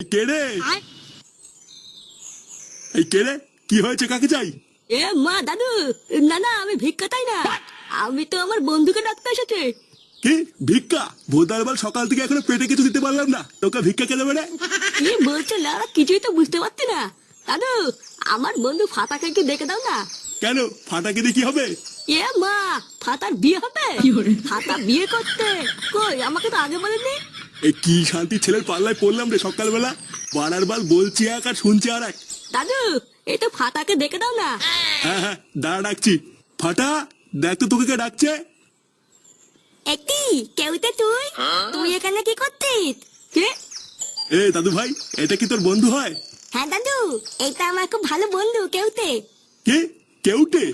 কে রে এই কে রে কি হয়েছে কাকে চাই? এ মা দাদু না না আমি ভিক্ষা চাই না। আমি তো আমার বন্ধুকে ডাকতে এসেছি। কি? ভিক্ষা? ভোদার বল সকাল থেকে এখনও পেটে কিছু দিতে পারলাম না। তোকে ভিক্ষা রে? কি বলছো লারা কিছুই তো বুঝতে পারছি না। দাদু আমার বন্ধু ফাতাকে কি দেখে দাও না? কেন? ফাটাকে দিয়ে কি হবে? এ মা ফাতার বিয়ে হবে। ফাতা বিয়ে করতে। কই আমাকে তো আগে বলেনি? এই কি শান্তি ছেলের পাল্লায় পড়লাম রে সকালবেলা? বাড়ার বাল বলছি এক আর শুনছি আর এক। দাদু এই তো ফাতাকে দেখে দাও না। হ্যাঁ হ্যাঁ দাঁড়া ডাকছি। ফাটা দেখ তো তোকে কে ডাকছে। একটি কেউতে তুই? তুই এখানে কি করছিস? কে? এ দাদু ভাই এটা কি তোর বন্ধু হয়? হ্যাঁ দাদু এটা আমার খুব ভালো বন্ধু কেউতে কে? কেউটে?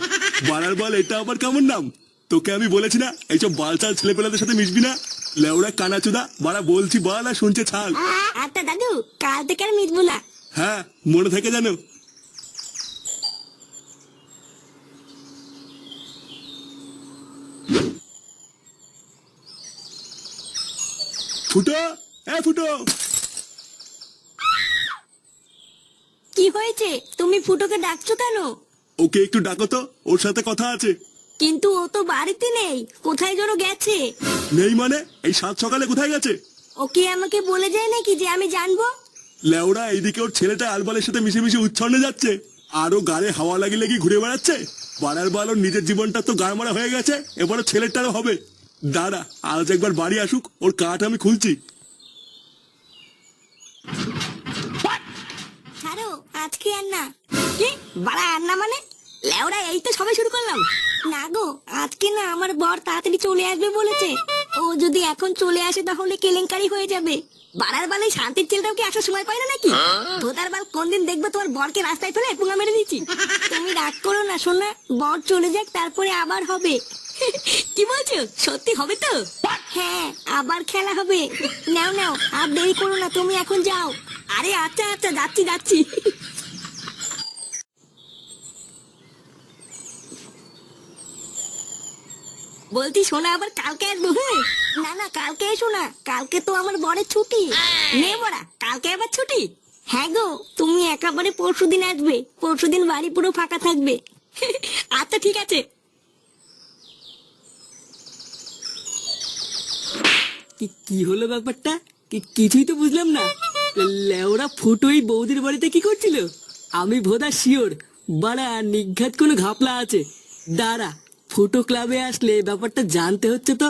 বাড়ার বল এটা আমার কেমন নাম? তোকে আমি বলেছি না এইসব বালচাল ছেলেপেলাদের সাথে মিশবি না। লেওড়া কানাচুদা বাড়া বলছি বল আর শুনছে ছাল। আচ্ছা দাদু কাল থেকে আর মিটবো না। হ্যাঁ মনে থাকে জানো ফুটো এ ফুটো। কি হয়েছে? তুমি ফুটোকে ডাকছো কেন? ওকে একটু ডাকো তো ওর সাথে কথা আছে। কিন্তু ও তো বাড়িতে নেই কোথায় যেন গেছে? নেই মানে? এই সাত সকালে কোথায় গেছে? ওকে আমাকে বলে যায় নাকি যে আমি জানব? লেওড়া এইদিকে ওর ছেলেটা আলবালের সাথে মিশে মিশে উচ্ছন্নে যাচ্ছে। আরও গাড়ে হাওয়া লাগিয়ে লাগিয়ে ঘুরে বেড়াচ্ছে? বাড়ার বাল ওর নিজের জীবনটা তো গাড় মারা হয়ে গেছে এবারে ছেলেটারও হবে। দাঁড়া আজ একবার বাড়ি আসুক ওর কাঠ আমি খুলছি। ছাড়ো আজকে আর না। কি? বাড়া আর না মানে? লেওড়া এই তো সবে শুরু করলাম। না গো আজকে না আমার বর তাড়াতাড়ি চলে আসবে বলেছে। ও যদি এখন চলে আসে তাহলে কেলেঙ্কারি হয়ে যাবে। বাড়ার বালে শান্তির ছেলেটাও কি আসার সময় পায় না নাকি? তোতার বাল কোনদিন দেখবে তোমার বরকে রাস্তায় ফেলে পুঙ্গা মেরে দিচ্ছি তুমি রাগ করো না শোনা বর চলে যাক, তারপরে আবার হবে। কি বলছো? সত্যি হবে তো? হ্যাঁ আবার খেলা হবে। নাও নাও, আর দেরি করো না, তুমি এখন যাও। আরে আচ্ছা আচ্ছা যাচ্ছি যাচ্ছি। বলতি শোনা আবার কালকে আসব হ্যাঁ? না না কালকে এসো না কালকে তো আমার বরের ছুটি। নে বড়া কালকে আবার ছুটি? হ্যাঁ গো তুমি একেবারে পরশু দিন আসবে পরশু দিন বাড়ি পুরো ফাঁকা থাকবে। আচ্ছা ঠিক আছে। কি- কি হলো ব্যাপারটা? কি- কিছুই তো বুঝলাম না। লেওরা ফুটোই বৌদির বাড়িতে কি করছিল? আমি ভোদা শিওর। বাড়া নিঘাত কোনো ঘাপলা আছে। দাঁড়া ফুটো ক্লাবে আসলে ব্যাপারটা জানতে হচ্ছে তো।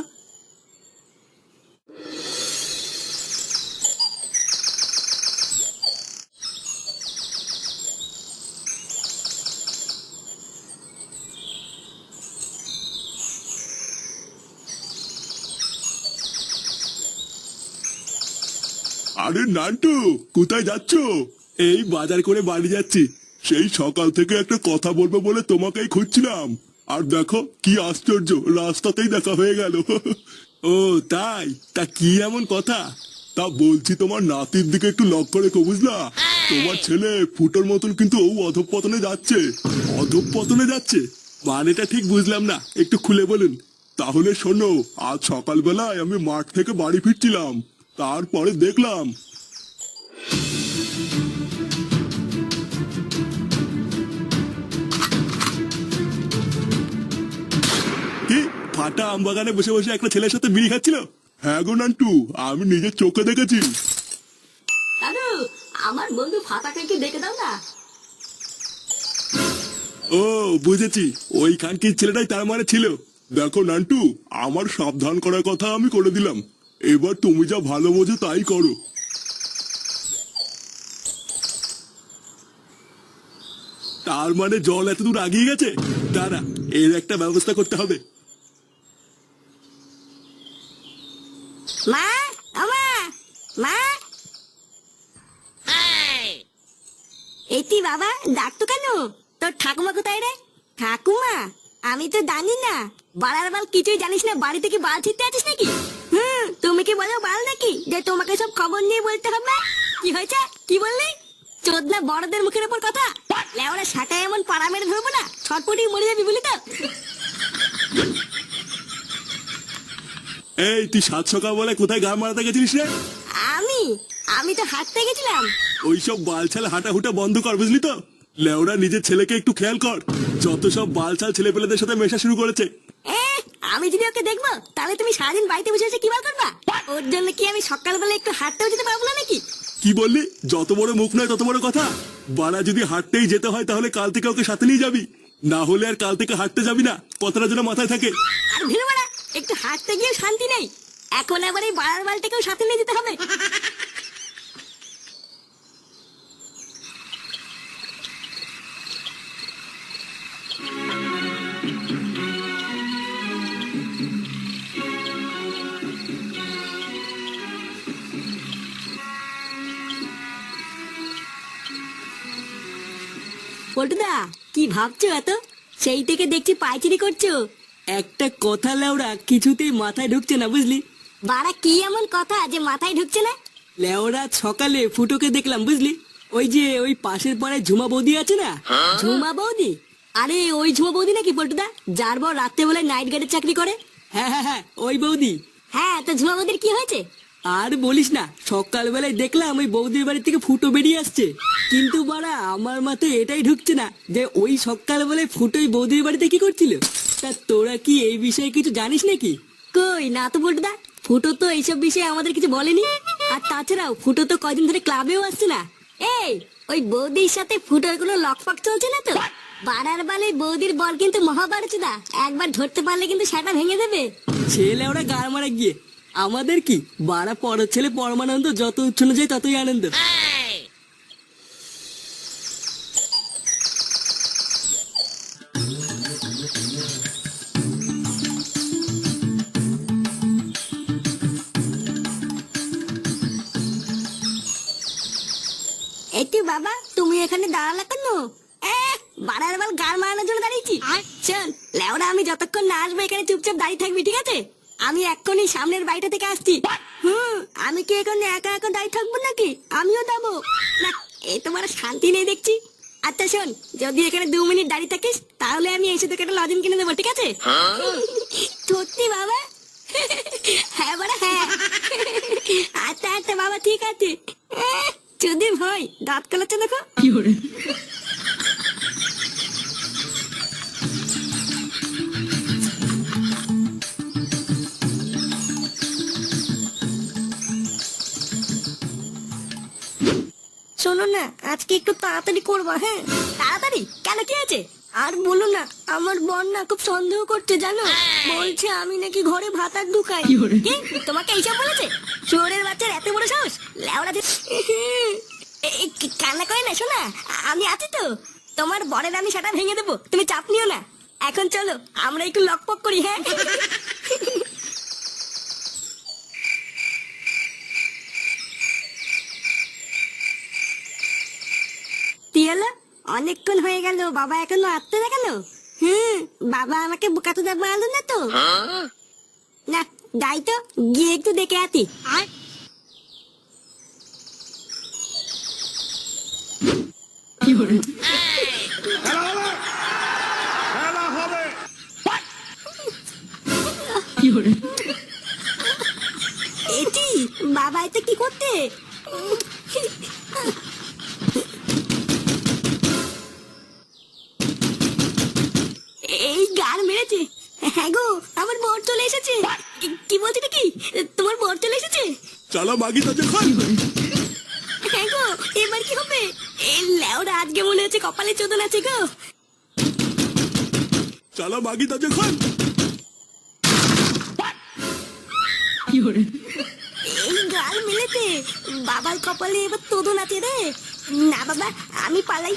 আরে নান্টু, কোথায় যাচ্ছ? এই বাজার করে বাড়ি যাচ্ছি। সেই সকাল থেকে একটা কথা বলব বলে তোমাকেই খুঁজছিলাম। আর দেখো, কি আশ্চর্য, রাস্তাতেই দেখা হয়ে গেল। ও, তাই? তা কি এমন কথা? তা বলছি তোমার নাতির দিকে একটু লক্ষ্য রেখো, বুঝলা? তোমার ছেলে ফুটোর মতন কিন্তু ও অধঃপতনে যাচ্ছে। অধঃপতনে যাচ্ছে? মানেটা ঠিক বুঝলাম না। একটু খুলে বলুন। তাহলে শোনো, আজ সকালবেলায় আমি মাঠ থেকে বাড়ি ফিরছিলাম। তারপরে দেখলাম। কি? ফাটা আম বাগানে বসে বসে একটা ছেলের সাথে বিড়ি খাচ্ছিল? হ্যাঁ গো নান্টু আমি নিজের চোখে দেখেছি। দাদু আমার বন্ধু ফাতাকে কি দাও না। ও বুঝেছি। ওই খানকির ছেলেটাই তার মানে ছিল। দেখো নান্টু আমার সাবধান করার কথা আমি করে দিলাম। এবার তুমি যা ভালো বোঝো তাই করো। তার মানে জল এত দূর আগিয়ে গেছে? দাঁড়া এর একটা ব্যবস্থা করতে হবে। মা আমা মা এটি বাবা ডাকতো কেন? তোর ঠাকুমা কোথায় রে? ঠাকুমা আমি তো জানি না। বাড়ার বাল কিছুই জানিস না বাড়ি থেকে বাল ছিটতে আছিস নাকি? হুম তুমি কি বলো বাল নাকি? যে তোমাকে সব খবর নিয়ে বলতে হবে? কি হয়েছে? কি বললি? চোদনা বড়দের মুখের উপর কথা? লেওরা শাটায় এমন পাড়া মেরে ধরবো না? ছটপটি মরে যাবি বলি তো? এই তুই সাত সকাল বলে কোথায় গা মারাতে গেছিলিস রে? আমি? আমি তো হাঁটতে গেছিলাম। ওইসব বালছাল হাঁটাহুটা বন্ধ কর বুঝলি তো? লেওরা নিজের ছেলেকে একটু খেয়াল কর। যত সব বালছাল ছেলেপেলেদের সাথে মেশা শুরু করেছে। এ, আমি যদি ওকে দেখব তাহলে তুমি সারাদিন বাড়িতে বসে বসে কি বার করবা? ওর জন্য কি আমি সকালবেলা একটু হাঁটতেও যেতে পারব না নাকি? কি বললি? যত বড় মুখ নয় তত বড় কথা। বাড়া যদি হাঁটতেই যেতে হয় তাহলে কাল থেকে ওকে সাথে নিয়ে যাবি। না হলে আর কাল থেকে হাঁটতে যাবি না। কথাটা যেন মাথায় থাকে। আর ভিড় একটু হাঁটতে গিয়ে শান্তি নেই। এখন আবার এই বাড়ার বালটাকেও সাথে নিয়ে যেতে হবে। পল্টুদা, কি ভাবছ এত? সেই থেকে দেখছি পাইচারি করছ। একটা কথা লেওরা কিছুতেই মাথায় ঢুকছে না বুঝলি? বাড়া কি এমন কথা যে মাথায় ঢুকছে না? লেওরা সকালে ফুটোকে দেখলাম বুঝলি? ওই যে ওই পাশের পাড়ায় ঝুমা বৌদি আছে না? ঝুমা বৌদি? আরে ওই ঝুমা বৌদি নাকি পল্টুদা? যার বর রাত্রেবেলায় নাইট গার্ডের চাকরি করে। হ্যাঁ হ্যাঁ হ্যাঁ ওই বৌদি। হ্যাঁ তো ঝুমা বৌদির কি হয়েছে? আর বলিস না সকালবেলায় দেখলাম ওই বৌদির বাড়ি থেকে ফুটো বেরিয়ে আসছে। কিন্তু বাড়া আমার মাথায় এটাই ঢুকছে না যে ওই সকালবেলায় ফুটোই বৌদির বাড়িতে কি করছিল? তা তোরা কি এই বিষয়ে কিছু জানিস নাকি? কই না তো পল্টুদা ফুটো তো এইসব বিষয়ে আমাদের কিছু বলেনি। আর তাছাড়াও ফুটো তো কয়দিন ধরে ক্লাবেও আসছে না। এই ওই বৌদির সাথে ফুটোর কোনো লকফক চলছে না তো? বাড়ার বালে বৌদির বল কিন্তু মহাভারতদা একবার ধরতে পারলে কিন্তু সেটা ভেঙে দেবে। ছেলে ওরা গার মারা গিয়ে। আমাদের কি বাড়া পর ছেলে পরমানন্দ যত উচ্ছন্ন যায় ততই আনন্দ। বাবা তুমি এখানে দাঁড়ালে কেন? এ, বাড়ার বাল গার মারানোর জন্য দাঁড়িয়েছি। শোন লেওরা আমি যতক্ষণ না আসব এখানে চুপচাপ দাঁড়িয়ে থাকবি ঠিক আছে? আমি এক্ষুনি সামনের বাড়িটা থেকে আসছি। হুম আমি কি এখানে একা একা দাঁড়িয়ে থাকব নাকি? আমিও যাব। না এই তোমার শান্তি নেই দেখছি। আচ্ছা শোন যদি এখানে দু মিনিট দাঁড়িয়ে থাকিস তাহলে আমি এসে তোকে একটা লজেন কিনে দেবো ঠিক আছে? সত্যি বাবা? হ্যাঁ বাড়া হ্যাঁ। আচ্ছা আচ্ছা বাবা ঠিক আছে। ভাই দাঁত কালাচ্ছে দেখো। শোনো না আজকে একটু তাড়াতাড়ি করবা হ্যাঁ? তাড়াতাড়ি? কেন কি আছে আর বলো না আমার বোন না খুব সন্দেহ করছে জানো? বলছে আমি নাকি ঘরে ভাত আর ঢুকাই কি তোমাকে এইসব বলেছে? চোরের বাচ্চার এত বড় সাহস? লেওড়া কি- কান্না করে না শোনা? আমি আছি তো। তোমার বরের আমি সেটা ভেঙে দেবো। তুমি চাপ নিও না। এখন চলো আমরা একটু লকপক করি হ্যাঁ? হলো? অনেকক্ষণ হয়ে গেল বাবা এখনও আসতে না কেন? হুম বাবা আমাকে বোকাতে দেবো আলো না তো? না যাই তো গিয়ে একটু দেখে আতি এটি বাবা এটা কি করতে? এই গান মেরেছে। হ্যাঁ গো আমার বর চলে এসেছে। কি- বলছি কি? তোমার বর চলে এসেছে? চালা মাগি তা যখন হ্যাঁ গো এবার কি হবে? এই লেওরা আজকে মনে হচ্ছে কপালে চোদন আছে গো। চালা মাগি কি যখন এই গাল মিলেছে। বাবার কপালে এবার তোদন আছে রে। না বাবা আমি পালাই।